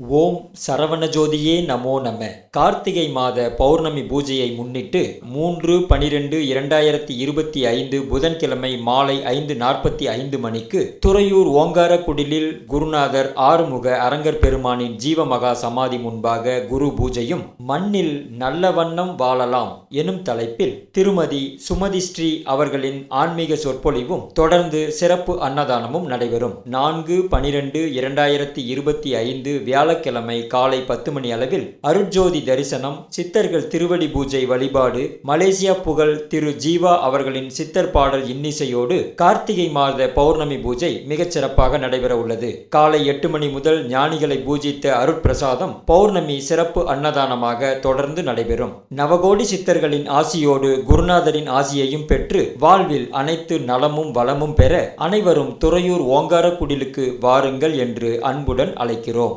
ஓம் சரவணஜோதியே நமோ நம. கார்த்திகை மாத பௌர்ணமி பூஜையை முன்னிட்டு மூன்று பனிரெண்டு இரண்டாயிரத்தி இருபத்தி ஐந்து புதன்கிழமை மாலை ஐந்து நாற்பத்தி ஐந்து மணிக்கு துறையூர் ஓங்காரக்குடிலில் குருநாதர் ஆறுமுக அரங்கர் பெருமானின் ஜீவமகா சமாதி முன்பாக குரு பூஜையும் மண்ணில் நல்ல வண்ணம் வாழலாம் எனும் தலைப்பில் திருமதி சுமதி ஸ்ரீ அவர்களின் ஆன்மீக சொற்பொழிவும் தொடர்ந்து சிறப்பு அன்னதானமும் நடைபெறும். நான்கு பனிரெண்டு இரண்டாயிரத்தி இருபத்தி ஐந்து வியாழக்கிழமை காலை பத்து மணி அளவில் அருட்ஜோதி தரிசனம் சித்தர்கள் திருவடி பூஜை வழிபாடு மலேசியா புகழ் திரு ஜீவா அவர்களின் சித்தர் பாடல் இன்னிசையோடு கார்த்திகை மாத பௌர்ணமி பூஜை மிகச் சிறப்பாக நடைபெற உள்ளது. காலை எட்டு மணி முதல் ஞானிகளை பூஜித்த அருட்பிரசாதம் பௌர்ணமி சிறப்பு அன்னதானமாக தொடர்ந்து நடைபெறும். நவகோடி சித்தர்களின் ஆசியோடு குருநாதரின் ஆசியையும் பெற்று வாழ்வில் அனைத்து நலமும் வளமும் பெற அனைவரும் துறையூர் ஓங்காரக்குடிலுக்கு வாருங்கள் என்று அன்புடன் அழைக்கிறோம்.